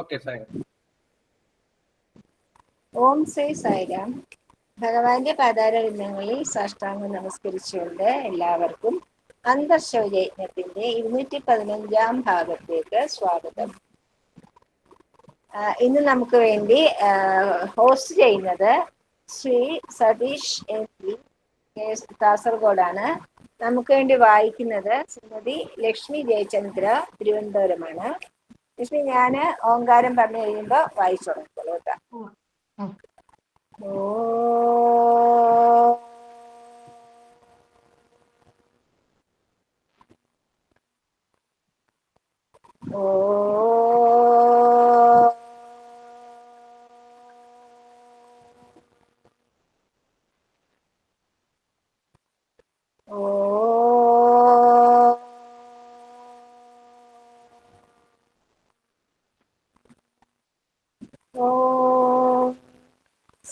Okay സായ ഓം ശ്രീ സായിരാം. ഭഗവാന്റെ പാതാരവിന്ദങ്ങളിൽ സാഷ്ടാംഗം നമസ്കരിച്ചുകൊണ്ട് എല്ലാവർക്കും അന്തർശൗചയജ്ഞത്തിന്റെ ഇരുന്നൂറ്റി പതിനഞ്ചാം ഭാഗത്തേക്ക് സ്വാഗതം. ഇന്ന് നമുക്ക് വേണ്ടി ഹോസ്റ്റ് ചെയ്യുന്നത് ശ്രീ സതീഷ് എം പി കാസർഗോഡാണ്. നമുക്ക് വേണ്ടി വായിക്കുന്നത് ശ്രീമതി ലക്ഷ്മി ജയചന്ദ്ര തിരുവനന്തപുരമാണ്. ലക്ഷ്മി ഞാൻ ഓങ്കാരം പറഞ്ഞു കഴിയുമ്പോ വായിച്ചു തുടങ്ങിക്കോളൂ കേട്ടോ ഓ ഓ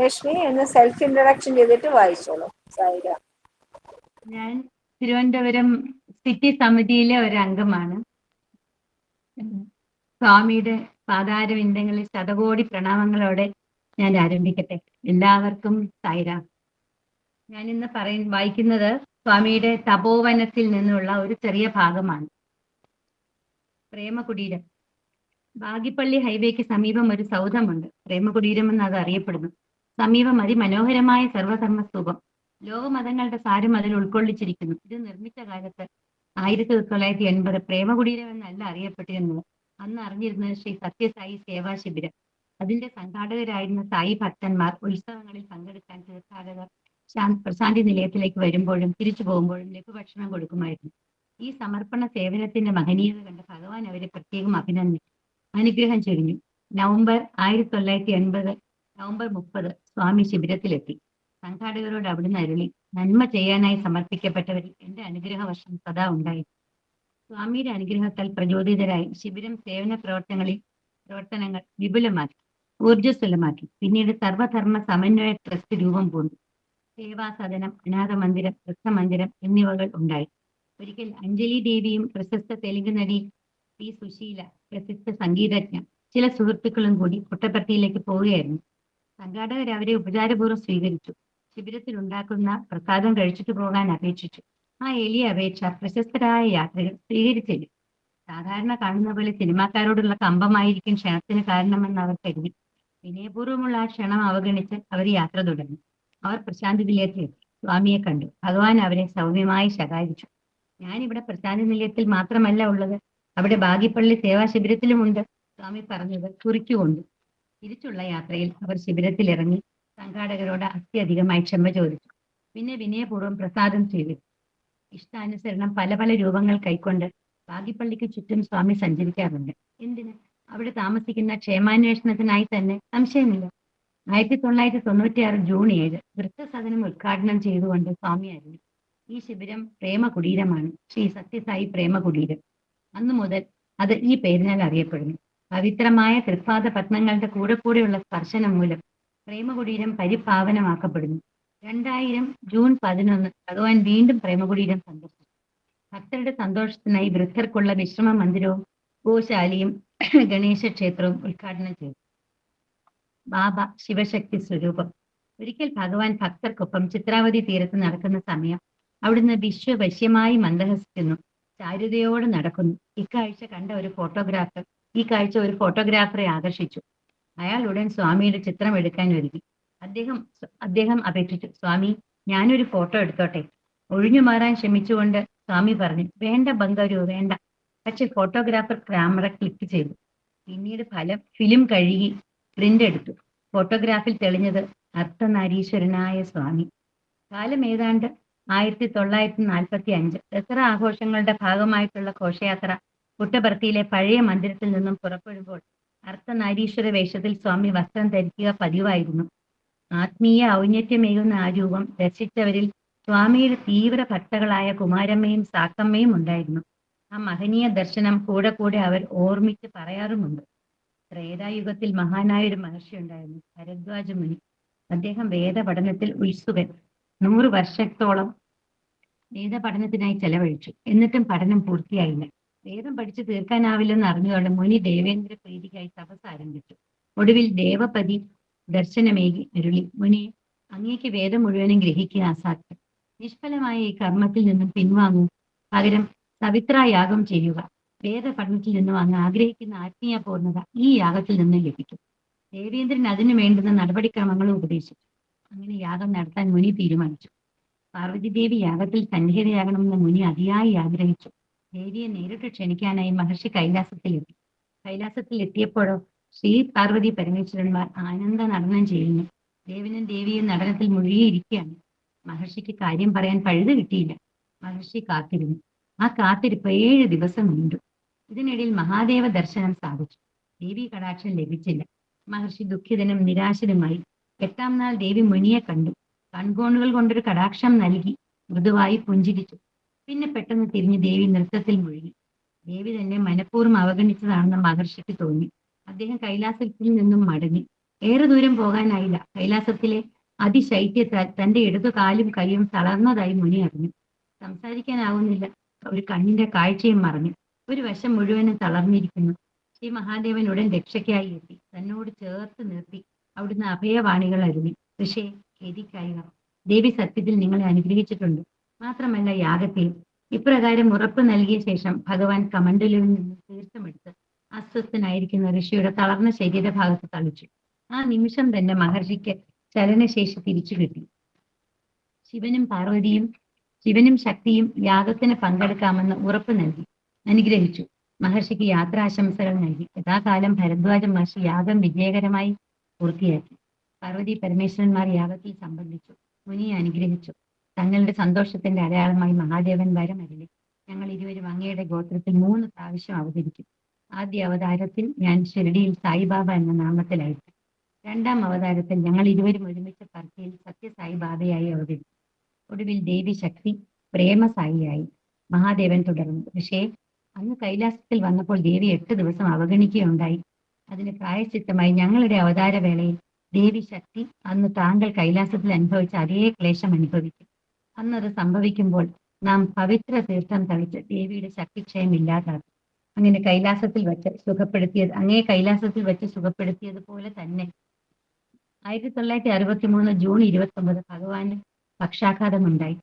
ലക്ഷ്മി എന്ന് സെൽഫ് ഇൻട്രൊഡക്ഷൻ ചെയ്തിട്ട് വായിച്ചോളൂ. സായിര ഞാൻ തിരുവനന്തപുരം സിറ്റി സമിതിയിലെ ഒരു അംഗമാണ്. സ്വാമിയുടെ പാതാരവിന്ദങ്ങളിൽ ശതകോടി പ്രണാമങ്ങളോടെ ഞാൻ ആരംഭിക്കട്ടെ. എല്ലാവർക്കും സായിരാം. ഞാൻ ഇന്ന് പറയ വായിക്കുന്നത് സ്വാമിയുടെ തപോവനത്തിൽ നിന്നുള്ള ഒരു ചെറിയ ഭാഗമാണ്. പ്രേമകുടീരം. ബാഗിപ്പള്ളി ഹൈവേക്ക് സമീപം ഒരു സൗധമുണ്ട്. പ്രേമകുടീരം എന്ന് അത് അറിയപ്പെടുന്നു സമീപം അതിമനോഹരമായ സർവധർമ്മസ്തൂപം ലോകമതങ്ങളുടെ സാരം അതിൽ ഉൾക്കൊള്ളിച്ചിരിക്കുന്നു. ഇത് നിർമ്മിച്ച കാലത്ത് ആയിരത്തി തൊള്ളായിരത്തി എൺപത് പ്രേമകുടീരം എന്നല്ല അറിയപ്പെട്ടിരുന്നത്. അന്ന് അറിഞ്ഞിരുന്നത് ശ്രീ സത്യസായി സേവാ ശിബിരം. അതിന്റെ സംഘാടകരായിരുന്ന സായി ഭക്തന്മാർ ഉത്സവങ്ങളിൽ പങ്കെടുക്കാൻ തീർത്ഥാടകർ ശാന്ത് പ്രശാന്തി നിലയത്തിലേക്ക് വരുമ്പോഴും തിരിച്ചു പോകുമ്പോഴും ലഘുഭക്ഷണം കൊടുക്കുമായിരുന്നു. ഈ സമർപ്പണ സേവനത്തിന്റെ മഹനീയത കണ്ട ഭഗവാൻ അവരെ പ്രത്യേകം അഭിനന്ദിച്ചു അനുഗ്രഹം ചൊരിഞ്ഞു. നവംബർ ആയിരത്തി തൊള്ളായിരത്തി എൺപത് നവംബർ മുപ്പത് സ്വാമി ശിബിരത്തിലെത്തി. സംഘാടകരോട് അവിടുന്ന് അരുളി നന്മ ചെയ്യാനായി സമർപ്പിക്കപ്പെട്ടവരിൽ എന്റെ അനുഗ്രഹ വർഷം സദാ ഉണ്ടായി. സ്വാമിയുടെ അനുഗ്രഹത്താൽ പ്രചോദിതരായി ശിബിരം സേവന പ്രവർത്തനങ്ങളിൽ പ്രവർത്തനങ്ങൾ വിപുലമാക്കി ഊർജസ്വലമാക്കി പിന്നീട് സർവധർമ്മ സമന്വയ ട്രസ്റ്റ് രൂപം പൂണ്ടു. സേവാ സദനം അനാഥ മന്ദിരം വൃദ്ധമന്ദിരം എന്നിവകൾ ഉണ്ടായി. ഒരിക്കൽ അഞ്ജലി ദേവിയും പ്രശസ്ത തെലുങ്ക് നടി പി സുശീല പ്രശസ്ത സംഗീതജ്ഞ ചില സുഹൃത്തുക്കളും കൂടി പുട്ടപ്പർത്തിയിലേക്ക് പോവുകയായിരുന്നു. സംഘാടകർ അവരെ ഉപചാരപൂർവം സ്വീകരിച്ചു. ശിബിരത്തിൽ ഉണ്ടാക്കുന്ന പ്രസാദം കഴിച്ചിട്ട് പോകാൻ അപേക്ഷിച്ചു. ആ എലിയ അപേക്ഷ പ്രശസ്തരായ യാത്രികർ സ്വീകരിച്ചില്ല. സാധാരണ കാണുന്ന പോലെ സിനിമാക്കാരോടുള്ള കമ്പമായിരിക്കും ക്ഷണത്തിന് കാരണമെന്ന് അവർ കരുതി. വിനയപൂർവമുള്ള ആ ക്ഷണം അവഗണിച്ച് അവർ യാത്ര തുടർന്നു അവർ പ്രശാന്തി നിലയത്തിൽ സ്വാമിയെ കണ്ടു. ഭഗവാൻ അവരെ സൗമ്യമായി ശകാരിച്ചു. ഞാനിവിടെ പ്രശാന്തി നിലയത്തിൽ മാത്രമല്ല ഉള്ളത്. അവിടെ ബാഗിപ്പള്ളി സേവാ ശിബിരത്തിലുമുണ്ട് സ്വാമി പറഞ്ഞത് കുറിക്കുകൊണ്ട്. തിരിച്ചുള്ള യാത്രയിൽ അവർ ശിബിരത്തിലിറങ്ങി സംഘാടകരോട് അത്യധികമായി ക്ഷമ ചോദിച്ചു. പിന്നെ വിനയപൂർവം പ്രസാദം സ്വീകരിച്ചു ഇഷ്ടാനുസരണം പല പല രൂപങ്ങൾ കൈക്കൊണ്ട് ബാഗിപ്പള്ളിക്ക് ചുറ്റും സ്വാമി സഞ്ചരിക്കാറുണ്ട്. എന്തിന്? അവിടെ താമസിക്കുന്ന ക്ഷേമാന്വേഷണത്തിനായി തന്നെ സംശയമില്ല. ആയിരത്തി തൊള്ളായിരത്തി തൊണ്ണൂറ്റി ആറ് ജൂൺ ഏഴ് വൃത്തസദനം ഉദ്ഘാടനം ചെയ്തുകൊണ്ട് സ്വാമി അറിഞ്ഞു ഈ ശിബിരം പ്രേമ കുടീരമാണ് ശ്രീ സത്യസായി പ്രേമ കുടീരം അന്നു മുതൽ അത് ഈ പേരിനാൽ അറിയപ്പെടുന്നു. പവിത്രമായ തൃപ്പാദ പത്മങ്ങളുടെ കൂടെ കൂടെയുള്ള സ്പർശനം മൂലം പ്രേമകുടീരം പരിപാവനമാക്കപ്പെടുന്നു രണ്ടായിരം ജൂൺ പതിനൊന്ന് ഭഗവാൻ വീണ്ടും പ്രേമകുടീരം സന്ദർശിച്ചു. ഭക്തരുടെ സന്തോഷത്തിനായി വൃദ്ധർക്കുള്ള വിശ്രമ മന്ദിരവും ഗോശാലയും ഗണേശ ക്ഷേത്രവും ഉദ്ഘാടനം ചെയ്തു. ബാബ ശിവശക്തി സ്വരൂപം. ഒരിക്കൽ ഭഗവാൻ ഭക്തർക്കൊപ്പം ചിത്രാവതി തീരത്ത് നടക്കുന്ന സമയം അവിടുന്ന് വിശ്വവശ്യമായി മന്ദഹസിക്കുന്നു. ചാരുതയോടെ നടക്കുന്നു. ഇക്കാഴ്ച കണ്ട ഒരു ഫോട്ടോഗ്രാഫർ ഈ കാഴ്ച ഒരു ഫോട്ടോഗ്രാഫറെ ആകർഷിച്ചു. അയാൾ ഉടൻ സ്വാമിയുടെ ചിത്രം എടുക്കാൻ ഒരുങ്ങി. അദ്ദേഹം അദ്ദേഹം അപേക്ഷിച്ചു സ്വാമി ഞാനൊരു ഫോട്ടോ എടുത്തോട്ടെ? ഒഴിഞ്ഞു മാറാൻ ശ്രമിച്ചുകൊണ്ട് സ്വാമി പറഞ്ഞു. വേണ്ട ബംഗാരു വേണ്ട. പക്ഷെ ഫോട്ടോഗ്രാഫർ ക്യാമറ ക്ലിക്ക് ചെയ്തു. പിന്നീട് ഫലം ഫിലിം കഴുകി പ്രിന്റ് എടുത്തു. ഫോട്ടോഗ്രാഫിൽ തെളിഞ്ഞത് അർത്ഥനാരീശ്വരനായ സ്വാമി. കാലം ഏതാണ്ട് ആയിരത്തി തൊള്ളായിരത്തി നാൽപ്പത്തി അഞ്ച് ദസറ ആഘോഷങ്ങളുടെ ഭാഗമായിട്ടുള്ള ഘോഷയാത്ര? പുട്ടപർത്തിയിലെ പഴയ മന്ദിരത്തിൽ നിന്നും പുറപ്പെടുമ്പോൾ അർത്ഥനാരീശ്വര വേഷത്തിൽ സ്വാമി വസ്ത്രം ധരിക്കുക പതിവായിരുന്നു. ആത്മീയ ഔന്നത്യമേകുന്ന ആ രൂപം ദർശിച്ചവരിൽ സ്വാമിയുടെ തീവ്ര ഭക്തകളായ കുമാരമ്മയും സാക്കമ്മയും ഉണ്ടായിരുന്നു. ആ മഹനീയ ദർശനം കൂടെ കൂടെ അവർ ഓർമ്മിച്ച് പറയാറുമുണ്ട്. ത്രേതായുഗത്തിൽ മഹാനായ ഒരു മഹർഷി ഉണ്ടായിരുന്നു ഭരദ്വാജ മുനി. അദ്ദേഹം വേദപഠനത്തിൽ ഉത്സുകൻ. നൂറ് വർഷത്തോളം വേദപഠനത്തിനായി ചെലവഴിച്ചു. എന്നിട്ടും പഠനം പൂർത്തിയായില്ല. വേദം പഠിച്ചു തീർക്കാനാവില്ലെന്ന് അറിഞ്ഞുകൊണ്ട് മുനി ദേവേന്ദ്ര പ്രീതിക്കായി തപസ് ആരംഭിച്ചു. ഒടുവിൽ ദേവപതി ദർശനമേകി അരുളി മുനി അങ്ങേക്ക് വേദം മുഴുവനും ഗ്രഹിക്കുക അസാധ്യം. നിഷ്ഫലമായ ഈ കർമ്മത്തിൽ നിന്നും പിൻവാങ്ങൂ. പകരം സവിത്രായാഗം ചെയ്യുക. വേദ പഠനത്തിൽ നിന്നും അങ്ങ് ആഗ്രഹിക്കുന്ന ആത്മീയ പൂർണത ഈ യാഗത്തിൽ നിന്നും ലഭിക്കും. ദേവേന്ദ്രൻ അതിനു വേണ്ടുന്ന നടപടിക്രമങ്ങളും ഉപദേശിച്ചു. അങ്ങനെ യാഗം നടത്താൻ മുനി തീരുമാനിച്ചു. പാർവതി ദേവി യാഗത്തിൽ സന്നിഹിതയാകണമെന്ന് മുനി അതിയായി ആഗ്രഹിച്ചു. ദേവിയെ നേരിട്ട് ക്ഷണിക്കാനായി മഹർഷി കൈലാസത്തിലെത്തി. കൈലാസത്തിൽ എത്തിയപ്പോഴോ ശ്രീ പാർവതി പരമേശ്വരന്മാർ ആനന്ദ നടനം ചെയ്യുന്നു. ദേവനും ദേവിയും നടനത്തിൽ മുഴുകിയിരിക്കുകയാണ്. മഹർഷിക്ക് കാര്യം പറയാൻ പഴുത് കിട്ടിയില്ല. മഹർഷി കാത്തിരുന്നു. ആ കാത്തിരിപ്പ് ഏഴ് ദിവസം നീണ്ടു. ഇതിനിടയിൽ മഹാദേവ ദർശനം സാധിച്ചു. ദേവി കടാക്ഷം ലഭിച്ചില്ല. മഹർഷി ദുഃഖിതനും നിരാശനുമായി എട്ടാം നാൾ ദേവി മുനിയെ കണ്ടു. കൺകോണുകൾ കൊണ്ടൊരു കടാക്ഷം നൽകി മൃദുവായി പുഞ്ചിരിച്ചു. പിന്നെ പെട്ടെന്ന് തിരിഞ്ഞ് ദേവി നൃത്തത്തിൽ മുഴുകി. ദേവി തന്നെ മനഃപൂർവം അവഗണിച്ചതാണെന്ന് മഹർഷിക്ക് തോന്നി. അദ്ദേഹം കൈലാസത്തിൽ നിന്നും മടങ്ങി. ഏറെ ദൂരം പോകാനായില്ല. കൈലാസത്തിലെ അതിശൈത്യത്താൽ തന്റെ ഇടതു കാലും കൈയും തളർന്നതായി മുനി അറിഞ്ഞു. സംസാരിക്കാനാവുന്നില്ല. ഒരു കണ്ണിന്റെ കാഴ്ചയും മറഞ്ഞു. ഒരു വശം മുഴുവനും തളർന്നിരിക്കുന്നു. ശ്രീ മഹാദേവൻ ഉടൻ രക്ഷയ്ക്കായി എത്തി. തന്നോട് ചേർത്ത് നിർത്തി. അവിടുന്ന് അഭയവാണികൾ അരുളി. ഋഷേ ഖേദിക്കായിക ദേവി സത്യത്തിൽ നിങ്ങളെ അനുഗ്രഹിച്ചിട്ടുണ്ട്. മാത്രമല്ല യാഗത്തിൽ ഇപ്രകാരം ഉറപ്പ് നൽകിയ ശേഷം ഭഗവാൻ കമണ്ടലിൽ നിന്ന് തീർത്ഥമെടുത്ത് അസ്വസ്ഥനായിരിക്കുന്ന ഋഷിയുടെ തളർന്ന ശരീരഭാഗത്ത് തളിച്ചു. ആ നിമിഷം തന്നെ മഹർഷിക്ക് ചലനശേഷി തിരിച്ചു കിട്ടി. ശിവനും പാർവതിയും ശിവനും ശക്തിയും യാഗത്തിന് പങ്കെടുക്കാമെന്ന് ഉറപ്പ് നൽകി. അനുഗ്രഹിച്ചു. മഹർഷിക്ക് യാത്രാശംസകൾ നൽകി. യഥാകാലം ഭരദ്വാജ മഹർഷി യാഗം വിജയകരമായി പൂർത്തിയാക്കി. പാർവതി പരമേശ്വരന്മാർ യാഗത്തിൽ സംബന്ധിച്ചു. മുനിയെ അനുഗ്രഹിച്ചു. തങ്ങളുടെ സന്തോഷത്തിന്റെ അടയാളമായി മഹാദേവൻ വരമരുളി ഞങ്ങൾ ഇരുവരും അങ്ങയുടെ ഗോത്രത്തിൽ മൂന്ന് പ്രാവശ്യം അവതരിക്കും. ആദ്യ അവതാരത്തിൽ ഞാൻ ഷിരഡിയിൽ സായിബാബ എന്ന നാമത്തിലായിരുന്നു രണ്ടാം അവതാരത്തിൽ ഞങ്ങൾ ഇരുവരും ഒരുമിച്ച് പർക്കയിൽ സത്യസായിബാബയായി അവതരിക്കും. ഒടുവിൽ ദേവി ശക്തി പ്രേമസായിയായി. മഹാദേവൻ തുടർന്നു. പക്ഷേ അന്ന് കൈലാസത്തിൽ വന്നപ്പോൾ ദേവി എട്ട് ദിവസം അവഗണിക്കുകയുണ്ടായി. അതിന് പ്രായശ്ചിത്തമായി ഞങ്ങളുടെ അവതാര വേളയിൽ ദേവി ശക്തി അന്ന് താങ്കൾ കൈലാസത്തിൽ അനുഭവിച്ച അതേ ക്ലേശം അനുഭവിക്കും. അന്നത് സംഭവിക്കുമ്പോൾ നാം പവിത്ര തീർത്ഥം തളിച്ച് ദേവിയുടെ ശക്തിക്ഷയം ഇല്ലാതാക്കും. അങ്ങനെ കൈലാസത്തിൽ വെച്ച് സുഖപ്പെടുത്തിയത് അങ്ങേ കൈലാസത്തിൽ വെച്ച് സുഖപ്പെടുത്തിയതുപോലെ തന്നെ. ആയിരത്തി തൊള്ളായിരത്തി അറുപത്തി മൂന്ന് ജൂൺ ഇരുപത്തി ഒമ്പത് ഭഗവാന് പക്ഷാഘാതമുണ്ടായി.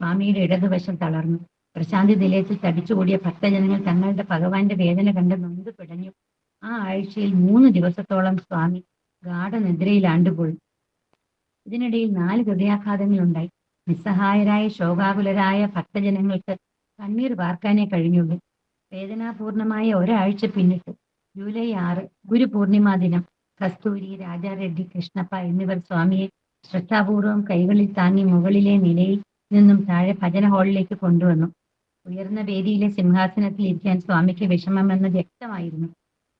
സ്വാമിയുടെ ഇടതുവശം തളർന്നു. പ്രശാന്തി നിലയത്തിൽ തടിച്ചുകൂടിയ ഭക്തജനങ്ങൾ തങ്ങളുടെ ഭഗവാന്റെ വേദന കണ്ട് നൊന്ത് പിടഞ്ഞു. ആ ആഴ്ചയിൽ മൂന്ന് ദിവസത്തോളം സ്വാമി ഗാഠനിദ്രയിൽ ആണ്ടുപോയി ഇതിനിടയിൽ നാല് ഹൃദയാഘാതങ്ങളുണ്ടായി. നിസ്സഹായരായ ശോകാകുലരായ ഭക്തജനങ്ങൾക്ക് കണ്ണീർ വാർക്കാനേ കഴിഞ്ഞുള്ളൂ. വേദനാപൂർണമായ ഒരാഴ്ച പിന്നിട്ട്. ജൂലൈ ആറ് ഗുരു പൂർണിമ ദിനം. കസ്തൂരി രാജാറെഡ്ഡി കൃഷ്ണപ്പ എന്നിവർ സ്വാമിയെ ശ്രദ്ധാപൂർവം കൈകളിൽ താങ്ങി മുകളിലെ നിലയിൽ നിന്നും താഴെ ഭജന ഹാളിലേക്ക് കൊണ്ടുവന്നു. ഉയർന്ന വേദിയിലെ സിംഹാസനത്തിൽ ഇരിക്കാൻ സ്വാമിക്ക് വിഷമമെന്ന് വ്യക്തമായിരുന്നു.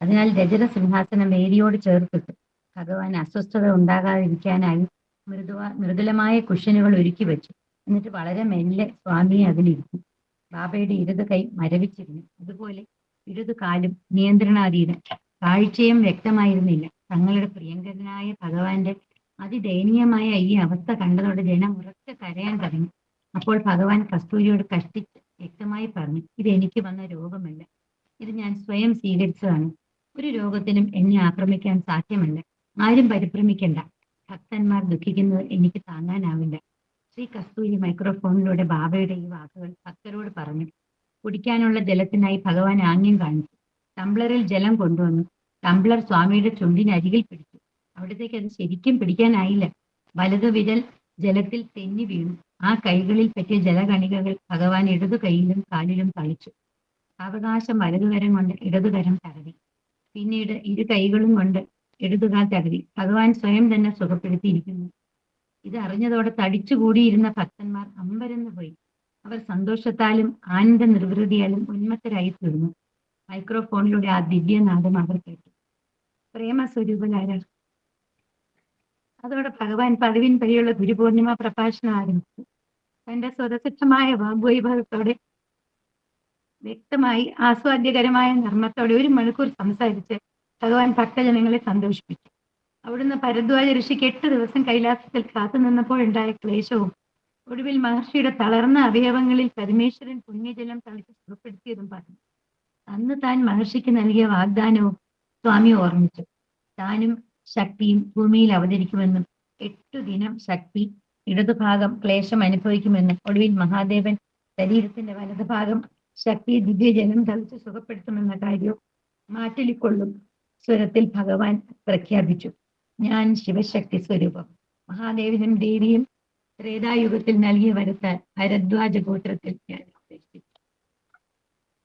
അതിനാൽ രജത സിംഹാസനം വേദിയോട് ചേർത്തിട്ടു. ഭഗവാൻ അസ്വസ്ഥത ഉണ്ടാകാതിരിക്കാനായി മൃദുവ മൃദുലമായ കുഷനുകൾ ഒരുക്കി വെച്ചു. എന്നിട്ട് വളരെ മെല്ലെ സ്വാമിയെ അതിലിരുന്നു ബാബയുടെ ഇടത് കൈ മരവിച്ചിരുന്നു. അതുപോലെ ഇടതു കാലും നിയന്ത്രണാതീതം കാഴ്ചയും വ്യക്തമായിരുന്നില്ല. തങ്ങളുടെ പ്രിയങ്കരനായ ഭഗവാന്റെ അതിദയനീയമായ ഈ അവസ്ഥ കണ്ടതോടെ ജനം ഉറക്കെ കരയാൻ തുടങ്ങി. അപ്പോൾ ഭഗവാൻ കസ്തൂരിയോട് കഷ്ടിച്ച് വ്യക്തമായി പറഞ്ഞു ഇത് എനിക്ക് വന്ന രോഗമല്ല. ഇത് ഞാൻ സ്വയം സ്വീകരിച്ചതാണ്. ഒരു രോഗത്തിനും എന്നെ ആക്രമിക്കാൻ സാധ്യമല്ല. ആരും പരിഭ്രമിക്കണ്ട. ഭക്തന്മാർ ദുഃഖിക്കുന്നത് എനിക്ക് താങ്ങാനാവില്ല. ശ്രീ കസ്തൂരി മൈക്രോഫോണിലൂടെ ബാബയുടെ ഈ വാക്കുകൾ ഭക്തരോട് പറഞ്ഞു. കുടിക്കാനുള്ള ജലത്തിനായി ഭഗവാൻ ആംഗ്യം കാണിച്ചു. ടംബ്ലറിൽ ജലം കൊണ്ടുവന്നു. ടംബ്ലർ സ്വാമിയുടെ ചുണ്ടിനരികിൽ പിടിച്ചു. അവിടത്തേക്ക് അത് ശരിക്കും പിടിക്കാനായില്ല. വലതു വിരൽ ജലത്തിൽ തെന്നി വീണു. ആ കൈകളിൽ പറ്റിയ ജലകണികകൾ ഭഗവാൻ ഇടതു കൈയിലും കാലിലും തളിച്ചു. അവകാശം വലതുകരം കൊണ്ട് ഇടതുകരം തടവി പിന്നീട് ഇരു കൈകളും കൊണ്ട് ഇടതുകാൽ തകരി ഭഗവാൻ സ്വയം തന്നെ സുഖപ്പെടുത്തിയിരിക്കുന്നു. ഇത് അറിഞ്ഞതോടെ തടിച്ചുകൂടിയിരുന്ന ഭക്തന്മാർ അമ്പരന്ന് പോയി. അവർ സന്തോഷത്താലും ആനന്ദ നിർവൃതിയാലും ഉന്മത്തരായി തീർന്നു മൈക്രോഫോണിലൂടെ ആ ദിവ്യനാദം അവർ കേട്ടു. പ്രേമ സ്വരൂപനാര അതോടെ ഭഗവാൻ പതിവിൻ വഴിയുള്ള ഗുരുപൂർണിമ പ്രഭാഷണം ആരംഭിച്ചു. തന്റെ സ്വതസിദ്ധമായ വാഗ്വൈഭവത്തോടെ വ്യക്തമായി ആസ്വാദ്യകരമായ നർമ്മത്തോടെ ഒരു മണിക്കൂർ സംസാരിച്ച് ഭഗവാൻ ഭക്തജനങ്ങളെ സന്തോഷിപ്പിച്ചു. അവിടുന്ന് ഭരദ്വാജ ഋഷിക്ക് എട്ട് ദിവസം കൈലാസത്തിൽ കാത്തു നിന്നപ്പോഴുണ്ടായ ക്ലേശവും ഒടുവിൽ മഹർഷിയുടെ തളർന്ന അവയവങ്ങളിൽ പരമേശ്വരൻ പുണ്യജലം തളിച്ച് പുറപ്പെടുത്തിയതും പറഞ്ഞു. അന്ന് താൻ മഹർഷിക്ക് നൽകിയ വാഗ്ദാനവും സ്വാമി ഓർമ്മിച്ചു. താനും ശക്തിയും ഭൂമിയിൽ അവതരിക്കുമെന്നും എട്ടു ദിനം ശക്തി ഇടതുഭാഗം ക്ലേശം അനുഭവിക്കുമെന്നും ഒടുവിൽ മഹാദേവൻ ശരീരത്തിന്റെ വലതുഭാഗം ശക്തി ദിവ്യജലം തളിച്ച് സുഖപ്പെടുത്തുമെന്ന കാര്യവും മാറ്റിലിക്കൊള്ളും സ്വരത്തിൽ ഭഗവാൻ പ്രഖ്യാപിച്ചു. ഞാൻ ശിവശക്തി സ്വരൂപം. മഹാദേവനും ദേവിയും ത്രേതായുഗത്തിൽ നൽകിയ വരത്താൽ ഭരദ്വാജ ഗോത്രത്തിൽ ഞാൻ അപേക്ഷിച്ചു.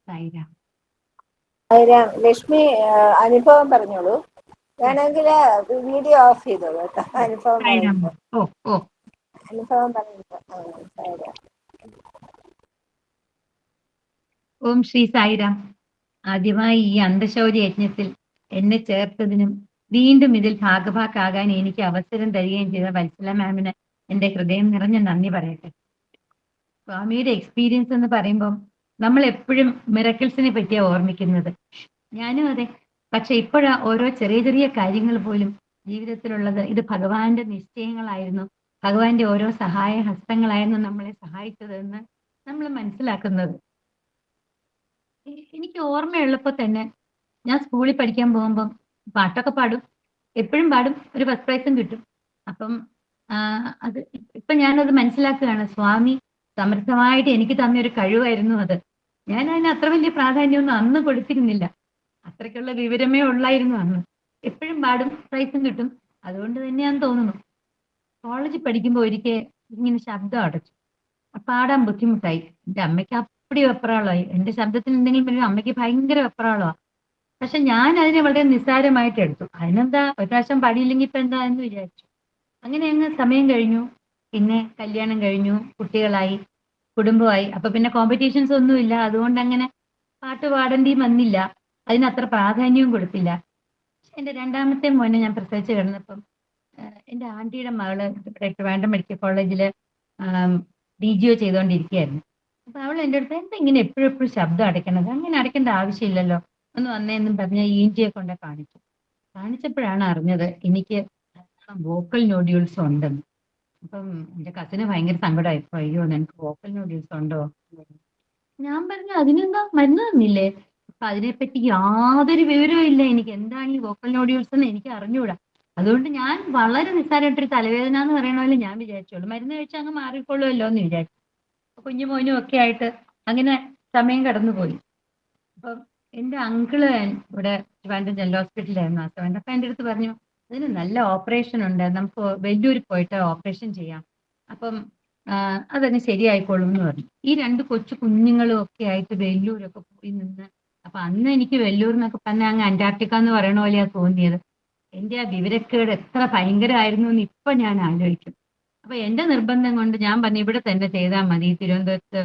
സായിരാം. ലക്ഷ്മി അനുഭവം പറഞ്ഞോളൂ. വേണമെങ്കിൽ വീഡിയോ ഓഫ് ചെയ്തോ കേട്ടോ. അനുഭവം അനുഭവം പറഞ്ഞു ഓം ശ്രീ സായിരാം. ആദ്യമായി ഈ അന്ധശൗര്യ യജ്ഞത്തിൽ എന്നെ ചേർത്തതിനും വീണ്ടും ഇതിൽ ഭാഗഭാക്കാകാൻ എനിക്ക് അവസരം തരികയും ചെയ്ത വത്സല മാമിന് എന്റെ ഹൃദയം നിറഞ്ഞ നന്ദി പറയട്ടെ. സ്വാമിയുടെ എക്സ്പീരിയൻസ് എന്ന് പറയുമ്പോൾ നമ്മൾ എപ്പോഴും മിറക്കിൾസിനെ പറ്റിയാ ഓർമ്മിക്കുന്നത്. ഞാനും അതെ. പക്ഷെ ഇപ്പോഴാ ഓരോ ചെറിയ ചെറിയ കാര്യങ്ങൾ പോലും ജീവിതത്തിലുള്ളത് ഇത് ഭഗവാന്റെ നിശ്ചയങ്ങളായിരുന്നു. ഭഗവാന്റെ ഓരോ സഹായ ഹസ്തങ്ങളായിരുന്നു നമ്മളെ സഹായിച്ചതെന്ന് നമ്മൾ മനസ്സിലാക്കുന്നത്. എനിക്ക് ഓർമ്മയുള്ളപ്പോ തന്നെ ഞാൻ സ്കൂളിൽ പഠിക്കാൻ പോകുമ്പം പാട്ടൊക്കെ പാടും. എപ്പോഴും പാടും. ഒരു ഫസ്റ്റ് പ്രൈസും കിട്ടും. അപ്പം അത് ഇപ്പൊ ഞാനത് മനസ്സിലാക്കുകയാണ്. സ്വാമി സമർത്ഥമായിട്ട് എനിക്ക് തന്ന ഒരു കഴിവായിരുന്നു അത്. ഞാൻ അതിന് അത്ര വലിയ പ്രാധാന്യമൊന്നും അന്ന് കൊടുത്തിരുന്നില്ല. അത്രയ്ക്കുള്ള വിവരമേ ഉള്ളായിരുന്നു അന്ന്. എപ്പോഴും പാടും പ്രൈസും കിട്ടും. അതുകൊണ്ട് തന്നെയാന്ന് തോന്നുന്നു. കോളേജിൽ പഠിക്കുമ്പോൾ ഒരിക്കൽ ഇങ്ങനെ ശബ്ദം അടച്ചു. പാടാൻ ബുദ്ധിമുട്ടായി. എന്റെ അമ്മയ്ക്ക് അപ്പടി വെപ്രാളമായി. എന്റെ ശബ്ദത്തിന് എന്തെങ്കിലും അമ്മയ്ക്ക് ഭയങ്കര വെപ്രാളമാ. പക്ഷെ ഞാൻ അതിനെ വളരെ നിസ്സാരമായിട്ട് എടുത്തു. അതിനെന്താ ഒരു പ്രാവശ്യം പാടിയില്ലെങ്കിൽ ഇപ്പൊ എന്താ എന്ന് വിചാരിച്ചു. അങ്ങനെ അങ്ങ് സമയം കഴിഞ്ഞു. പിന്നെ കല്യാണം കഴിഞ്ഞു. കുട്ടികളായി. കുടുംബമായി. അപ്പൊ പിന്നെ കോമ്പറ്റീഷൻസ് ഒന്നുമില്ല അതുകൊണ്ട് അങ്ങനെ പാട്ട് പാടേണ്ടിയും വന്നില്ല. അതിനത്ര പ്രാധാന്യവും കൊടുത്തില്ല. എന്റെ രണ്ടാമത്തെ മോനെ ഞാൻ പ്രസവിച്ച് കിടന്നപ്പം എന്റെ ആന്റിയുടെ മകൾ ട്രിവാൻഡ്രം മെഡിക്കൽ കോളേജിൽ ഡി ജി ഒ ചെയ്തുകൊണ്ടിരിക്കുകയായിരുന്നു അപ്പൊ അവൾ എന്റെ അടുത്ത് എന്താ ഇങ്ങനെ എപ്പോഴും എപ്പോഴും ശബ്ദം അടയ്ക്കണത്? അങ്ങനെ അടയ്ക്കേണ്ട ആവശ്യമില്ലല്ലോ. ഒന്ന് വന്നേന്നും പറഞ്ഞ ഈഞ്ചിയെ കൊണ്ട് കാണിച്ചു കാണിച്ചപ്പോഴാണ് അറിഞ്ഞത് എനിക്ക് വോക്കൽ നോഡ്യൂൾസ് ഉണ്ടെന്ന്. അപ്പം എന്റെ കസിന് ഭയങ്കര സങ്കടമായി പോയി, അയ്യോ നിനക്ക് വോക്കൽ നോഡ്യൂൾസ് ഉണ്ടോ? ഞാൻ പറഞ്ഞു അതിനെന്താ? മരുന്ന് തന്നില്ലേ? അപ്പൊ അതിനെപ്പറ്റി യാതൊരു വിവരവും ഇല്ല. എനിക്ക് എന്താണ് ഈ വോക്കൽ നോഡ്യൂൾസ് എന്ന് എനിക്ക് അറിഞ്ഞുകൂടാ അതുകൊണ്ട് ഞാൻ വളരെ നിസ്സാരമായിട്ടൊരു തലവേദന എന്ന് പറയണ പോലെ ഞാൻ വിചാരിച്ചോളൂ മരുന്ന് കഴിച്ചാൽ അങ്ങ് മാറിക്കൊള്ളുമല്ലോ എന്ന് വിചാരിച്ചു. കുഞ്ഞു മോനും ഒക്കെ ആയിട്ട് അങ്ങനെ സമയം കടന്നുപോയി. അപ്പം എന്റെ അങ്കിൾ ഇവിടെ ട്രിവാൻഡ്രം ജനറൽ ഹോസ്പിറ്റലായിരുന്നു ആ അപ്പൊ എന്റെ അടുത്ത് പറഞ്ഞു അതിന് നല്ല ഓപ്പറേഷൻ ഉണ്ട്. നമുക്ക് വെല്ലൂരിൽ പോയിട്ട് ഓപ്പറേഷൻ ചെയ്യാം. അപ്പം അതന്നെ ശരിയായിക്കോളും എന്ന് പറഞ്ഞു. ഈ രണ്ട് കൊച്ചു കുഞ്ഞുങ്ങളും ഒക്കെ ആയിട്ട് വെല്ലൂരൊക്കെ പോയി നിന്ന് അപ്പൊ അന്ന് എനിക്ക് വെല്ലൂർ എന്നൊക്കെ പറഞ്ഞാൽ അങ്ങ് അന്റാർട്ടിക്ക എന്ന് പറയണ പോലെയാ തോന്നിയത്. എന്റെ ആ വിവരക്കേട് എത്ര ഭയങ്കരമായിരുന്നു എന്ന് ഇപ്പൊ ഞാൻ ആലോചിക്കും. അപ്പൊ എന്റെ നിർബന്ധം കൊണ്ട് ഞാൻ പറഞ്ഞു ഇവിടെ തന്നെ ചെയ്താൽ മതി. തിരുവനന്തപുരത്ത്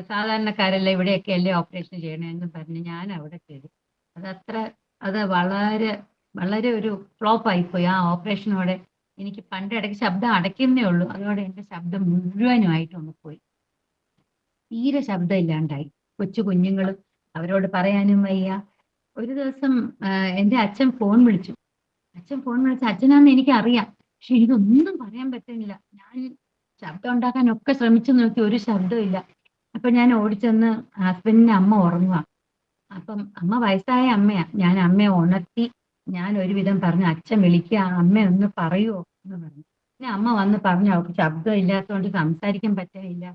സാധാരണക്കാരല്ല ഇവിടെയൊക്കെ അല്ലേ ഓപ്പറേഷൻ ചെയ്യണമെന്ന് പറഞ്ഞ് ഞാൻ അവിടെ ചെയ്തു അതത്ര അത് വളരെ വളരെ ഒരു ഫ്ലോപ്പ് ആയിപ്പോയി. ആ ഓപ്പറേഷനോടെ എനിക്ക് പണ്ട് ഇടയ്ക്ക് ശബ്ദം അടയ്ക്കുന്നേ ഉള്ളൂ. അതോടെ എന്റെ ശബ്ദം മുഴുവനുമായിട്ട് ഒന്ന് പോയി. തീരെ ശബ്ദം ഇല്ലാണ്ടായി. കൊച്ചു കുഞ്ഞുങ്ങളും അവരോട് പറയാനും വയ്യ. ഒരു ദിവസം എന്റെ അച്ഛൻ ഫോൺ വിളിച്ചു. അച്ഛൻ ഫോൺ വിളിച്ച അച്ഛനാന്ന് എനിക്കറിയാം. പക്ഷെ എനിക്കൊന്നും പറയാൻ പറ്റുന്നില്ല. ഞാൻ ശബ്ദം ഉണ്ടാക്കാൻ ഒക്കെ ശ്രമിച്ചു നോക്കി. ഒരു ശബ്ദവും ഇല്ല. അപ്പൊ ഞാൻ ഓടിച്ചെന്ന് ഹസ്ബൻഡിന്റെ അമ്മ ഉറങ്ങുക അപ്പം അമ്മ വയസ്സായ അമ്മയാ. ഞാൻ അമ്മയെ ഉണർത്തി ഞാൻ ഒരുവിധം പറഞ്ഞു അച്ഛൻ വിളിക്കുക അമ്മ ഒന്ന് പറയുമോ എന്ന് പറഞ്ഞു. പിന്നെ അമ്മ വന്ന് പറഞ്ഞു അവർക്ക് ശബ്ദം ഇല്ലാത്തതുകൊണ്ട് സംസാരിക്കാൻ പറ്റാനില്ല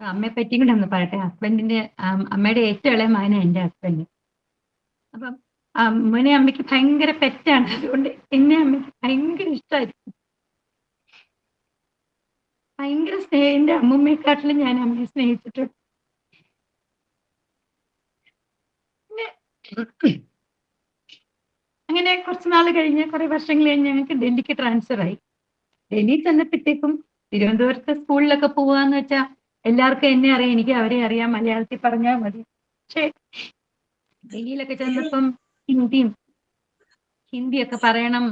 അമ്മയെ പറ്റി കൂടെ ഒന്ന് പറയട്ടെ. ഹസ്ബൻഡിന്റെ അമ്മയുടെ ഏറ്റവും ഇളയ മകന എന്റെ ഹസ്ബൻഡ് അപ്പം അമ്മനെ അമ്മയ്ക്ക് ഭയങ്കര പെറ്റാണ് അതുകൊണ്ട് എന്നെ അമ്മയ്ക്ക് ഭയങ്കര ഇഷ്ടമായിരുന്നു ഭയങ്കര സ്നേഹം. എന്റെ അമ്മമ്മയെക്കാട്ടിലും ഞാൻ അമ്മയെ സ്നേഹിച്ചിട്ടുണ്ട് അങ്ങനെ കുറച്ച് നാൾ കഴിഞ്ഞ കുറെ വർഷങ്ങൾ കഴിഞ്ഞ് ഞങ്ങൾക്ക് ഡൽഹിക്ക് ട്രാൻസ്ഫർ ആയി. ഡൽഹി ചെന്നപ്പോഴത്തേക്കും തിരുവനന്തപുരത്തെ സ്കൂളിലൊക്കെ പോവാന്ന് വെച്ചാൽ എല്ലാവർക്കും എന്നെ അറിയാം എനിക്ക് അവരെ അറിയാം മലയാളത്തിൽ പറഞ്ഞാൽ മതി. പക്ഷേ ഡൽഹിയിലൊക്കെ ചെന്നപ്പം ഹിന്ദിയും ഹിന്ദിയൊക്കെ പറയണം.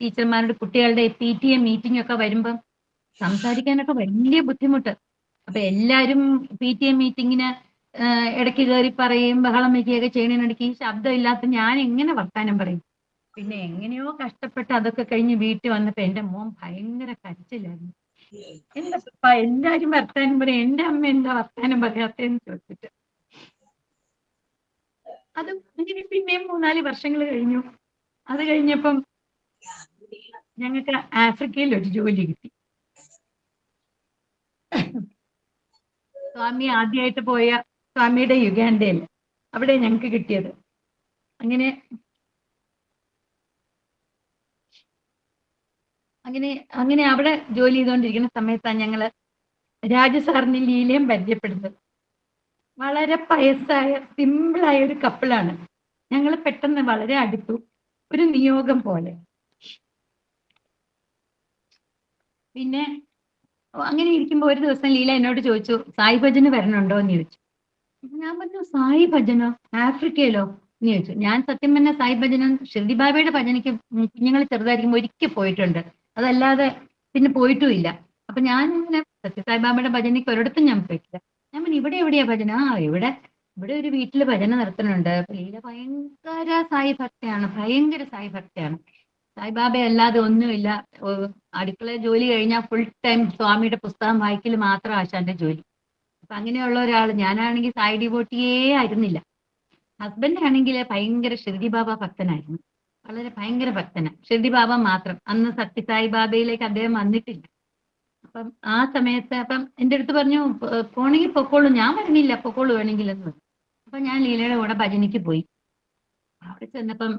ടീച്ചർമാരുടെ കുട്ടികളുടെ പി ടി എ മീറ്റിംഗ് ഒക്കെ വരുമ്പം സംസാരിക്കാനൊക്കെ വലിയ ബുദ്ധിമുട്ട്. അപ്പൊ എല്ലാരും പി ടി എ മീറ്റിങ്ങിന് ഇടയ്ക്ക് കയറി പറയും ബഹളം വയ്ക്കുകയൊക്കെ ചെയ്യണേനിടയ്ക്ക് ഈ ശബ്ദം ഇല്ലാത്ത ഞാൻ എങ്ങനെ വർത്താനം പറയും? പിന്നെ എങ്ങനെയോ കഷ്ടപ്പെട്ട് അതൊക്കെ കഴിഞ്ഞ് വീട്ടിൽ വന്നപ്പോ എന്റെ മോൻ ഭയങ്കര കരച്ചിലായിരുന്നു. എന്താ എല്ലാരും വർത്താനം പറയും എന്റെ അമ്മ എന്താ വർത്താനം പറയാത്തേന്ന് ചോദിച്ചിട്ട്. അത് ഇങ്ങനെ പിന്നെയും മൂന്നാൽ വർഷങ്ങൾ കഴിഞ്ഞു. അത് കഴിഞ്ഞപ്പം ഞങ്ങൾക്ക് ആഫ്രിക്കയിൽ ഒരു ജോലി കിട്ടി. സ്വാമി ആദ്യമായിട്ട് പോയ സ്വാമിയുടെ യുഗാണ്ടയിൽ അവിടെ ഞങ്ങൾക്ക് കിട്ടിയത്. അങ്ങനെ അങ്ങനെ അങ്ങനെ അവിടെ ജോലി ചെയ്തുകൊണ്ടിരിക്കുന്ന സമയത്താണ് ഞങ്ങൾ രാജസാറിന്റെ ലീലയും പരിചയപ്പെടുന്നത്. വളരെ പയസ്സായ സിമ്പിളായ ഒരു കപ്പിളാണ് ഞങ്ങൾ പെട്ടെന്ന് വളരെ അടുത്തു. ഒരു നിയോഗം പോലെ. പിന്നെ അങ്ങനെ ഇരിക്കുമ്പോ ഒരു ദിവസം ലീല എന്നോട് ചോദിച്ചു സായി ഭജന് വരണുണ്ടോ? എന്ന് ചോദിച്ചു. ഞാൻ പറഞ്ഞു സായി ഭജനോ? ആഫ്രിക്കയിലോ? എന്ന് ചോദിച്ചു. ഞാൻ സത്യം പറഞ്ഞ സായി ഭജനം ഷിർദി ബാബയുടെ ഭജനയ്ക്ക് കുഞ്ഞുങ്ങൾ ചെറുതായിരിക്കുമ്പോൾ ഒരിക്കൽ പോയിട്ടുണ്ട്. അതല്ലാതെ പിന്നെ പോയിട്ടുമില്ല. അപ്പൊ ഞാൻ ഇങ്ങനെ സത്യസായി ബാബയുടെ ഭജനയ്ക്ക് ഒരിടത്തും ഞാൻ പോയിട്ടില്ല. ഞാൻ പറഞ്ഞു ഇവിടെ എവിടെയാ ഭജന? ആ ഇവിടെ ഇവിടെ ഒരു വീട്ടിൽ ഭജന നടത്തുന്നുണ്ട്. ലീല ഭയങ്കര സായി ഭക്തയാണ് ഭയങ്കര സായി ഭക്തയാണ്. സായിബാബ അല്ലാതെ ഒന്നുമില്ല. അടുക്കള ജോലി കഴിഞ്ഞാൽ ഫുൾ ടൈം സ്വാമിയുടെ പുസ്തകം വായിക്കൽ മാത്രം ആശാന്റെ ജോലി. അപ്പൊ അങ്ങനെയുള്ള ഒരാൾ ഞാനാണെങ്കിൽ സായി ഡിവോട്ടിയേ ആയിരുന്നില്ല. ഹസ്ബൻഡ് ആണെങ്കിൽ ഭയങ്കര ഷിർദി ബാബ ഭക്തനായിരുന്നു. വളരെ ഭയങ്കര ഭക്തന. ഷിർദി ബാബ മാത്രം. അന്ന് സത്യസായി ബാബയിലേക്ക് അദ്ദേഹം വന്നിട്ടില്ല. അപ്പം ആ സമയത്ത് അപ്പം എന്റെ അടുത്ത് പറഞ്ഞു "പോ- പോണെങ്കിൽ പൊക്കോളൂ. ഞാൻ വരുന്നില്ല. പൊക്കോളൂ വേണമെങ്കിൽ എന്ന് പറഞ്ഞു. അപ്പൊ ഞാൻ ലീലയുടെ കൂടെ ഭജനിക്ക് പോയി. അവിടെ ചെന്നപ്പം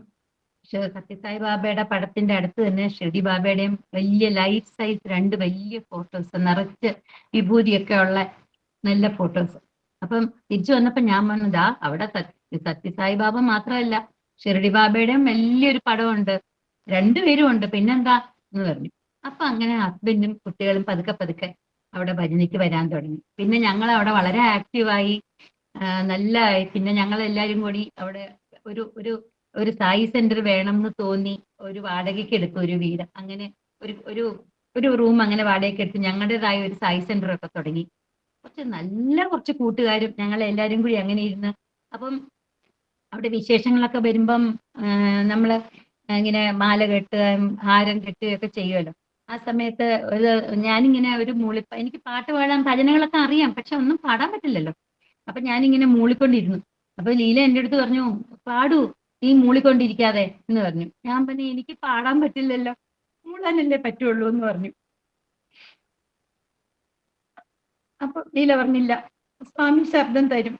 സത്യസായി ബാബയുടെ പടത്തിന്റെ അടുത്ത് തന്നെ ഷിർഡി ബാബയുടെയും വലിയ ലൈഫ് സൈസ് രണ്ട് വലിയ ഫോട്ടോസ് നിറച്ച് വിഭൂതിയൊക്കെ ഉള്ള നല്ല ഫോട്ടോസ് അപ്പം തിരിച്ചു വന്നപ്പോ ഞാൻ പറഞ്ഞതാ അവിടെ സത്യ സത്യസായി ബാബ മാത്രമല്ല ഷിർഡി ബാബയുടെയും വലിയൊരു പടമുണ്ട് രണ്ടുപേരും ഉണ്ട്. പിന്നെന്താ? എന്ന് പറഞ്ഞു. അപ്പൊ അങ്ങനെ ഹസ്ബൻഡും കുട്ടികളും പതുക്കെ പതുക്കെ അവിടെ ഭജനയ്ക്ക് വരാൻ തുടങ്ങി. പിന്നെ ഞങ്ങൾ അവിടെ വളരെ ആക്റ്റീവായി നല്ല പിന്നെ ഞങ്ങൾ എല്ലാവരും കൂടി അവിടെ ഒരു ഒരു ഒരു സായി സെന്റർ വേണം എന്ന് തോന്നി ഒരു വാടകയ്ക്ക് എടുത്തു ഒരു വീട്. അങ്ങനെ ഒരു ഒരു ഒരു റൂം അങ്ങനെ വാടകയ്ക്ക് എടുത്ത് ഞങ്ങളുടേതായ ഒരു സായി സെന്റർ ഒക്കെ തുടങ്ങി. കുറച്ച് നല്ല കുറച്ച് കൂട്ടുകാരും ഞങ്ങൾ എല്ലാവരും കൂടി അങ്ങനെ ഇരുന്ന് അപ്പം അവിടെ വിശേഷങ്ങളൊക്കെ വരുമ്പം നമ്മൾ ഇങ്ങനെ മാല കെട്ടുകയും ഹാരം കെട്ടുകയൊക്കെ ചെയ്യുമല്ലോ ആ സമയത്ത് ഒരു ഞാനിങ്ങനെ ഒരു മൂളി എനിക്ക് പാട്ട് പാടാൻ ഭജനകളൊക്കെ അറിയാം പക്ഷെ ഒന്നും പാടാൻ പറ്റില്ലല്ലോ. അപ്പൊ ഞാനിങ്ങനെ മൂളിക്കൊണ്ടിരുന്നു. അപ്പൊ ലീല എന്റെ അടുത്ത് പറഞ്ഞു പാടൂ നീ മൂളിക്കൊണ്ടിരിക്കാതെ എന്ന് പറഞ്ഞു. ഞാൻ പറഞ്ഞു എനിക്ക് പാടാൻ പറ്റില്ലല്ലോ. മൂളാനല്ലേ പറ്റുള്ളൂ എന്ന് പറഞ്ഞു. അപ്പൊ ലീല പറഞ്ഞില്ല സ്വാമി ശബ്ദം തരും.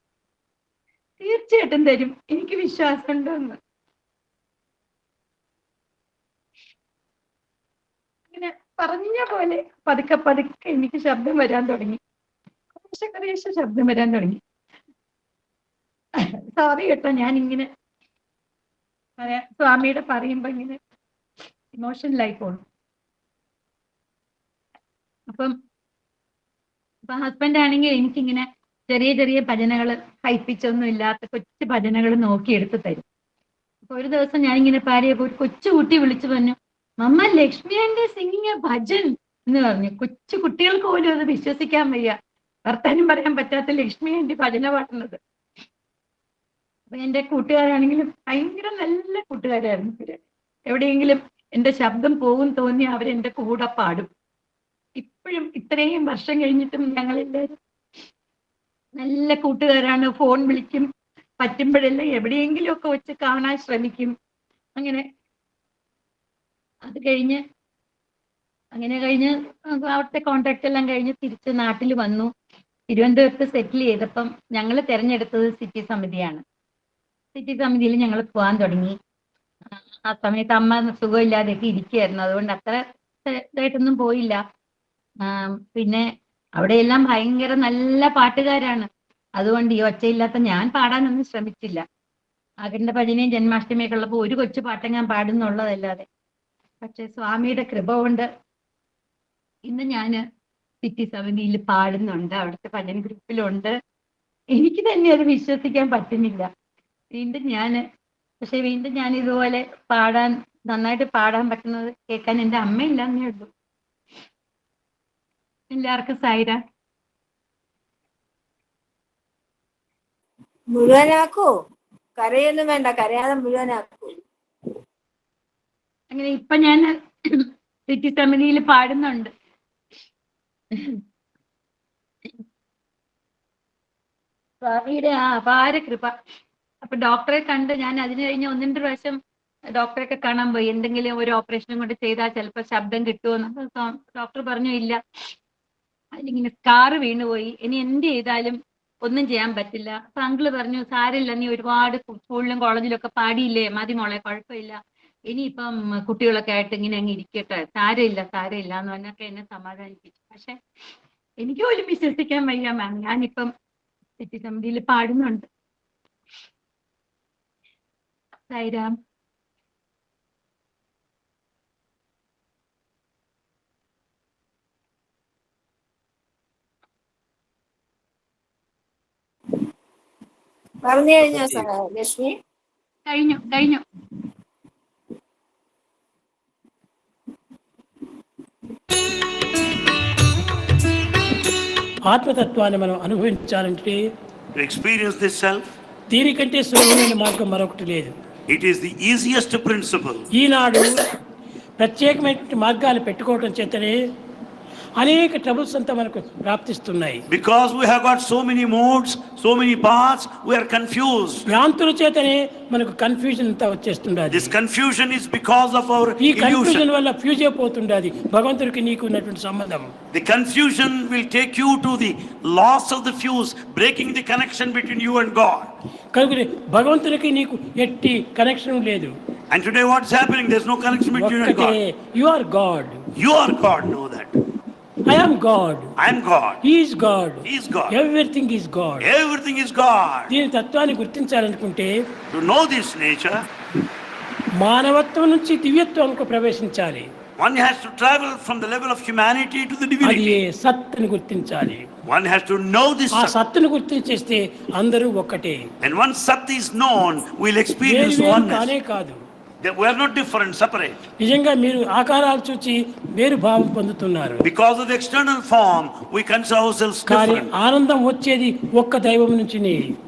തീർച്ചയായിട്ടും തരും. എനിക്ക് വിശ്വാസമുണ്ട് എന്ന്. അങ്ങനെ പറഞ്ഞ പോലെ പതുക്കെ പതുക്കെ എനിക്ക് ശബ്ദം വരാൻ തുടങ്ങി. കുറേശ്ശെ കുറേശ്ശെ ശബ്ദം വരാൻ തുടങ്ങി. സോറി കേട്ടോ ഞാൻ ഇങ്ങനെ പറയാ സ്വാമിയുടെ പറയുമ്പോ ഇങ്ങനെ ഇമോഷണലായി പോണു. അപ്പം ഇപ്പൊ ഹസ്ബൻഡ് ആണെങ്കിൽ എനിക്കിങ്ങനെ ചെറിയ ചെറിയ ഭജനകൾ ഹൈപ്പിച്ചൊന്നും ഇല്ലാത്ത കൊച്ചു ഭജനകൾ നോക്കിയെടുത്ത് തരും. അപ്പൊ ഒരു ദിവസം ഞാൻ ഇങ്ങനെ പാടിയപ്പോ ഒരു കൊച്ചു കുട്ടി വിളിച്ചു പറഞ്ഞു mamma Lakshmi aunty singing bhajan എന്ന് പറഞ്ഞു. കൊച്ചു കുട്ടികൾക്ക് പോലും അത് വിശ്വസിക്കാൻ വയ്യ. വർത്താനം പറയാൻ പറ്റാത്ത ലക്ഷ്മി ആന്റി ഭജന പാടുന്നത്. എന്റെ കൂട്ടുകാരാണെങ്കിലും ഭയങ്കര നല്ല കൂട്ടുകാരായിരുന്നു ഇവർ. എവിടെയെങ്കിലും എന്റെ ശബ്ദം പോകും തോന്നി അവരെന്റെ കൂടെ പാടും. ഇപ്പോഴും ഇത്രയും വർഷം കഴിഞ്ഞിട്ടും ഞങ്ങൾ എല്ലാവരും നല്ല കൂട്ടുകാരാണ്. ഫോൺ വിളിക്കും. പറ്റുമ്പോഴെല്ലാം എവിടെയെങ്കിലും ഒക്കെ വെച്ച് കാണാൻ ശ്രമിക്കും. അങ്ങനെ അത് കഴിഞ്ഞ് അങ്ങനെ കഴിഞ്ഞ് അവിടുത്തെ കോണ്ടാക്ട് എല്ലാം കഴിഞ്ഞ് തിരിച്ച് നാട്ടിൽ വന്നു. തിരുവനന്തപുരത്ത് സെറ്റിൽ ചെയ്തപ്പം ഞങ്ങൾ തിരഞ്ഞെടുത്തത് സിറ്റി സമിതിയാണ്. സിറ്റി സമിതിയിൽ ഞങ്ങൾ പോകാൻ തുടങ്ങി. ആ സമയത്ത് അമ്മ സുഖമില്ലാതെയൊക്കെ ഇരിക്കുകയായിരുന്നു അതുകൊണ്ട് അത്ര ഇതായിട്ടൊന്നും പോയില്ല. പിന്നെ അവിടെയെല്ലാം ഭയങ്കര നല്ല പാട്ടുകാരാണ്. അതുകൊണ്ട് ഈ ഒച്ചയില്ലാത്ത ഞാൻ പാടാനൊന്നും ശ്രമിച്ചില്ല. അഖണ്ഡ ഭജനയും ജന്മാഷ്ടമിയൊക്കെ ഉള്ളപ്പോൾ ഒരു കൊച്ചു പാട്ടേ ഞാൻ പാടുന്നുള്ളതല്ലാതെ. പക്ഷെ സ്വാമിയുടെ കൃപ കൊണ്ട് ഇന്ന് ഞാൻ സിറ്റി സമിതിയിൽ പാടുന്നുണ്ട്. അവിടുത്തെ ഭജന ഗ്രൂപ്പിലുണ്ട് എനിക്ക് തന്നെ അത് വിശ്വസിക്കാൻ പറ്റുന്നില്ല. വീണ്ടും ഞാൻ പക്ഷെ വീണ്ടും ഞാൻ ഇതുപോലെ പാടാൻ നന്നായിട്ട് പാടാൻ പറ്റുന്നത് കേൾക്കാൻ എന്റെ അമ്മയില്ലെന്നേ ഉള്ളൂ. എല്ലാവർക്കും സൈര. മുഴുവനാക്കൂ. കരയൊന്നും വേണ്ട കരയാതെ മുഴുവനാക്കൂ. അങ്ങനെ ഇപ്പൊ ഞാൻ സിറ്റി സമിതിയിൽ പാടുന്നുണ്ട്. സ്വാമിയുടെ ആ അപാര കൃപ. അപ്പൊ ഡോക്ടറെ കണ്ട് ഞാൻ അതിന് കഴിഞ്ഞ ഒന്നിന്റെ പ്രാവശ്യം ഡോക്ടറെ ഒക്കെ കാണാൻ പോയി. എന്തെങ്കിലും ഒരു ഓപ്പറേഷനും കൊണ്ട് ചെയ്താൽ ചിലപ്പോൾ ശബ്ദം കിട്ടുമെന്ന് ഡോക്ടർ പറഞ്ഞു ഇല്ല. അതിലിങ്ങനെ സ്കാറ് വീണുപോയി. ഇനി എന്ത് ചെയ്താലും ഒന്നും ചെയ്യാൻ പറ്റില്ല. അപ്പൊ അങ്കിൾ പറഞ്ഞു സാരില്ല നീ ഒരുപാട് സ്കൂളിലും കോളേജിലും ഒക്കെ പാടിയില്ലേ? മതി മോളെ കുഴപ്പമില്ല. ഇനിയിപ്പം കുട്ടികളൊക്കെ ആയിട്ട് ഇങ്ങനെ അങ്ങ് ഇരിക്കട്ടെ. സാരമില്ല സാരമില്ല. എന്ന് പറഞ്ഞൊക്കെ എന്നെ സമാധാനിപ്പിച്ചു. പക്ഷെ എനിക്ക് പോലും വിശ്വസിക്കാൻ വയ്യ മാം ഞാനിപ്പം സിറ്റി സമിതിയിൽ പാടുന്നുണ്ട്. സൈറാം പറഞ്ഞു കഴിഞ്ഞോ സ- ലക്ഷ്മി കഴിഞ്ഞു കഴിഞ്ഞു ఆత్మతత్వాన్ని మనం అనుభవించాలంటే To experience this self, దీనికంటే సులభమైన మార్గం మరొకటి లేదు it is the easiest principle ఈనాడు ప్రత్యేకమైన మార్గాలు పెట్టుకోవటం చేతనే అనేక ట్రబుల్స్ అంతా మనకు ప్రాప్తిస్తున్నాయి because we have got so many moods so many paths we are confuse భ్రాంతుల చేతనే మనకు కన్ఫ్యూజన్ అంతా వచ్చేస్తుండదు this confusion is because of our ఈ కన్ఫ్యూజన్ వల్ల ఫ్యూజ్ అయిపోతుండది భగవంతుడికి నీకు ఉన్నటువంటి సంబంధం the confusion will take you to the loss of the fuse breaking the connection between you and God కనుక భగవంతుడికి నీకు ఎట్టి కనెక్షన్ లేదు And today, what's happening? There's no connection between you and God. You are God. You are God. Know that. I am God I am God. He is God He is God. Everything is God Everything is God. దీని తత్వాన్ని గుర్తించాలనుకుంటే To know this nature, మానవత్వం నుంచి దివ్యత్వంకు ప్రవేశించాలి one has to travel from the level of humanity to the అది divinity. సత్తుని గుర్తించాలి One has to know this ఆ Sat. సత్తును గుర్తించేస్తే అందరూ ఒక్కటే And once Sat is known, we'll వేరు experience వేరు oneness. కానే కాదు they were not different separate నిజంగా మీరు ఆకారాలు చూచి వేరు భావం పొందుతున్నారు. Because of the external form we consider our selves కానీ ఆనందం వచ్చేది ఒక్క దైవం నుంచి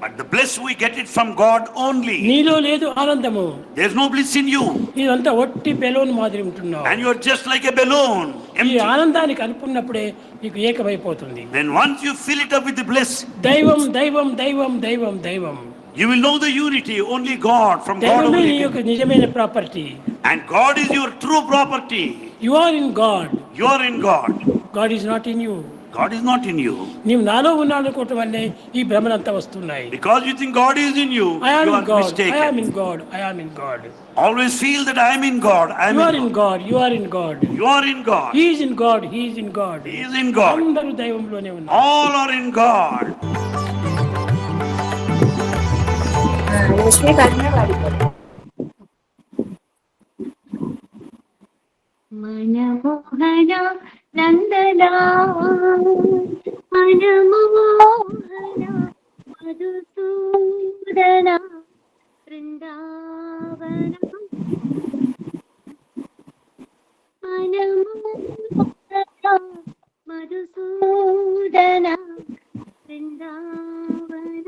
but the bless we get it from God only నీలో లేదు ఆనందము. There is no bliss in you నీవంతా ఒట్టి బెలూన్ మాదిరి ఉంటున్నావు. And you are just like a balloon ఈ ఆనందానికి అనుకున్నప్పుడే నీకు ఏకమైపోతుంది. Then once you fill it up with the bless దైవం దైవం దైవం దైవం దైవం. you will know the unity, only God, from God దైవమే నీ only. యొక్క నిజమైన property And God is your true property. You are in God You are in God. God is not in you God is not in you. నీవు నాలో ఉన్నాడు అనుకోవటం వల్లే ఈ భ్రమలంతా వస్తున్నాయి Because you think God is in you, I am you in are God I am mistaken. In God I am in God Always feel that I am in God. I am you are in in God. God you are in God You are in God. He is in God he is in God He is in God. అందరూ దైవంలోనే ఉన్నారు All are in God. തന്നെ പാടിക്കോട്ടെ മനമോഹന നന്ദന മനമോഹന മധുസൂദന വൃന്ദാവന. മനമോഹന മധുസൂദന വൃന്ദാവന.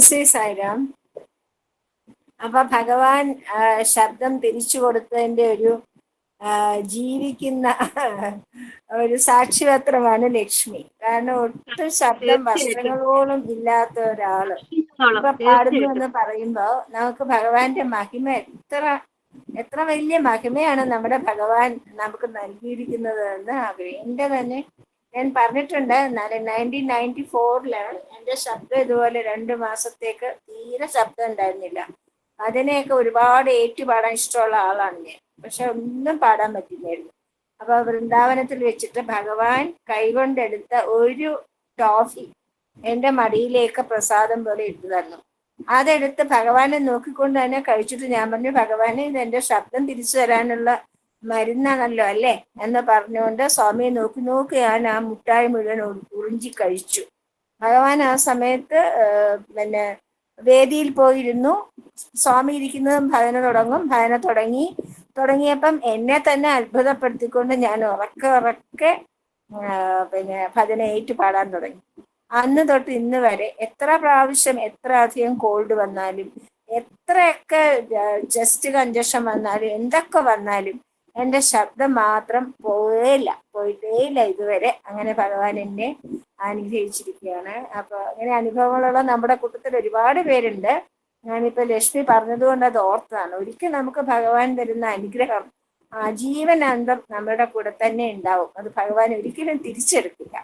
ശ്രീ സായിരാം അപ്പൊ ഭഗവാൻ ശബ്ദം തിരിച്ചു കൊടുത്തതിന്റെ ഒരു ജീവിക്കുന്ന ഒരു സാക്ഷിപത്രമാണ് ലക്ഷ്മി. കാരണം ഒട്ടും ശബ്ദം വസ്ത്രങ്ങളോളം ഇല്ലാത്ത ഒരാൾ. ഇപ്പൊ പാടുന്നു എന്ന് പറയുമ്പോ നമുക്ക് ഭഗവാന്റെ മഹിമ എത്ര എത്ര വലിയ മഹിമയാണ് നമ്മുടെ ഭഗവാൻ നമുക്ക് നൽകിയിരിക്കുന്നത് എന്ന് എന്റെ തന്നെ ഞാൻ പറഞ്ഞിട്ടുണ്ട് എന്നാലും നയന്റീൻ നയന്റി ഫോറിലാണ് എന്റെ ശബ്ദം ഇതുപോലെ രണ്ട് മാസത്തേക്ക് തീരെ ശബ്ദം ഉണ്ടായിരുന്നില്ല. അതിനെയൊക്കെ ഒരുപാട് ഏറ്റുപാടാൻ ഇഷ്ടമുള്ള ആളാണ് ഞാൻ. പക്ഷെ ഒന്നും പാടാൻ പറ്റില്ലായിരുന്നു. അപ്പൊ വൃന്ദാവനത്തിൽ വെച്ചിട്ട് ഭഗവാൻ കൈകൊണ്ടെടുത്ത ഒരു ടോഫി എന്റെ മടിയിലേക്ക് പ്രസാദം പോലെ ഇട്ടു തന്നു. അതെടുത്ത് ഭഗവാനെ നോക്കിക്കൊണ്ട് തന്നെ കഴിച്ചിട്ട് ഞാൻ പറഞ്ഞു ഭഗവാനെ ഇത് എന്റെ ശബ്ദം തിരിച്ചു തരാനുള്ള മരുന്നാണല്ലോ അല്ലേ? എന്ന് പറഞ്ഞുകൊണ്ട് സ്വാമിയെ നോക്കി നോക്കി ഞാൻ ആ മുട്ടായി മുഴുവൻ ഉറിഞ്ചി കഴിച്ചു. ഭഗവാൻ ആ സമയത്ത് പിന്നെ വേദിയിൽ പോയിരുന്നു. സ്വാമി ഇരിക്കുന്നതും ഭജന തുടങ്ങും. ഭജന തുടങ്ങി. തുടങ്ങിയപ്പം എന്നെ തന്നെ അത്ഭുതപ്പെടുത്തിക്കൊണ്ട് ഞാൻ ഉറക്കെ ഉറക്കെ പിന്നെ ഭജന ഏറ്റു പാടാൻ തുടങ്ങി. അന്ന് തൊട്ട് ഇന്ന് വരെ എത്ര പ്രാവശ്യം എത്ര അധികം കോൾഡ് വന്നാലും എത്രയൊക്കെ ജസ്റ്റ് കഞ്ചക്ഷൻ വന്നാലും എന്തൊക്കെ വന്നാലും എന്റെ ശബ്ദം മാത്രം പോയേയില്ല പോയിട്ടേയില്ല ഇതുവരെ. അങ്ങനെ ഭഗവാൻ എന്നെ അനുഗ്രഹിച്ചിരിക്കുകയാണ്. അപ്പൊ അങ്ങനെ അനുഭവങ്ങളുള്ള നമ്മുടെ കൂട്ടത്തിൽ ഒരുപാട് പേരുണ്ട്. ഞാനിപ്പോ ലക്ഷ്മി പറഞ്ഞതുകൊണ്ട് അത് ഓർത്തതാണ് ഒരിക്കൽ നമുക്ക് ഭഗവാൻ തരുന്ന അനുഗ്രഹം ആജീവനാന്തം നമ്മുടെ കൂടെ തന്നെ ഉണ്ടാവും. അത് ഭഗവാൻ ഒരിക്കലും തിരിച്ചെടുക്കില്ല.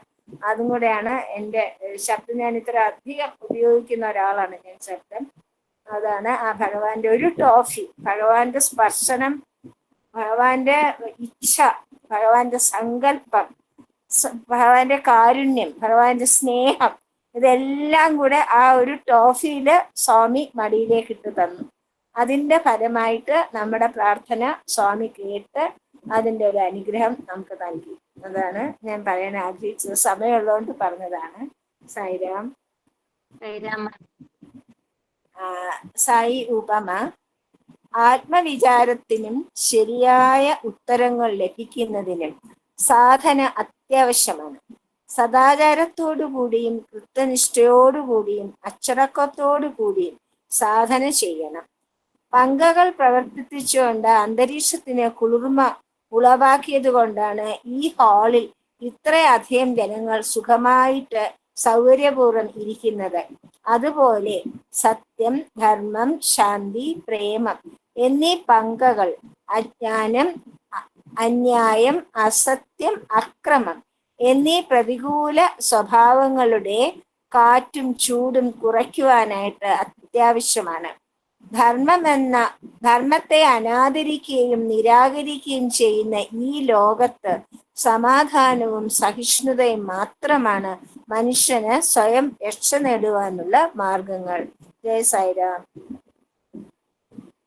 അതും കൂടെയാണ് എന്റെ ശബ്ദം ഞാൻ ഇത്ര അധികം ഉപയോഗിക്കുന്ന ഒരാളാണ് ഞാൻ ശബ്ദം. അതാണ് ആ ഭഗവാന്റെ ഒരു ടോഫി ഭഗവാന്റെ സ്പർശനം ഭഗവാന്റെ ഇച്ഛ ഭഗവാന്റെ സങ്കല്പം ഭഗവാന്റെ കാരുണ്യം ഭഗവാന്റെ സ്നേഹം ഇതെല്ലാം കൂടെ ആ ഒരു ടോഫിയിൽ സ്വാമി മടിയിലേക്ക് ഇട്ട് തന്നു. അതിന്റെ ഫലമായിട്ട് നമ്മുടെ പ്രാർത്ഥന സ്വാമി കേട്ട് അതിന്റെ ഒരു അനുഗ്രഹം നമുക്ക് നൽകി. അതാണ് ഞാൻ പറയാൻ ആഗ്രഹിച്ചത്. സമയമുള്ളതുകൊണ്ട് പറഞ്ഞതാണ്. സായിരാം. സായി ഉപമ. ആത്മവിചാരത്തിനും ശരിയായ ഉത്തരങ്ങൾ ലഭിക്കുന്നതിനും സാധന അത്യാവശ്യമാണ്. സദാചാരത്തോടുകൂടിയും കൃത്യനിഷ്ഠയോടുകൂടിയും അച്ചടക്കത്തോടുകൂടിയും സാധന ചെയ്യണം. പങ്കകൾ പ്രവർത്തിപ്പിച്ചുകൊണ്ട് അന്തരീക്ഷത്തിന് കുളിർമ ഉളവാക്കിയത് കൊണ്ടാണ് ഈ ഹാളിൽ ഇത്രയധികം ജനങ്ങൾ സുഖമായിട്ട് സൗകര്യപൂർവം ഇരിക്കുന്നത്. അതുപോലെ സത്യം ധർമ്മം ശാന്തി പ്രേമം എന്നീ പങ്കകൾ അജ്ഞാനം അന്യായം അസത്യം അക്രമം എന്നീ പ്രതികൂല സ്വഭാവങ്ങളുടെ കാറ്റും ചൂടും കുറയ്ക്കുവാനായിട്ട് അത്യാവശ്യമാണ്. ധർമ്മം എന്ന ധർമ്മത്തെ അനാദരിക്കുകയും നിരാകരിക്കുകയും ചെയ്യുന്ന ഈ ലോകത്ത് സമാധാനവും സഹിഷ്ണുതയും മാത്രമാണ് മനുഷ്യന് സ്വയം രക്ഷ നേടുവാനുള്ള മാർഗങ്ങൾ. ജയ സായിരാം.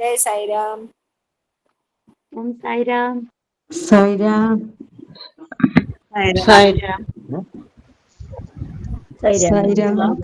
ജയ സായിരാം ഓം സായിരാം സായിരാം സായിരാം സായിരാം സായിരാം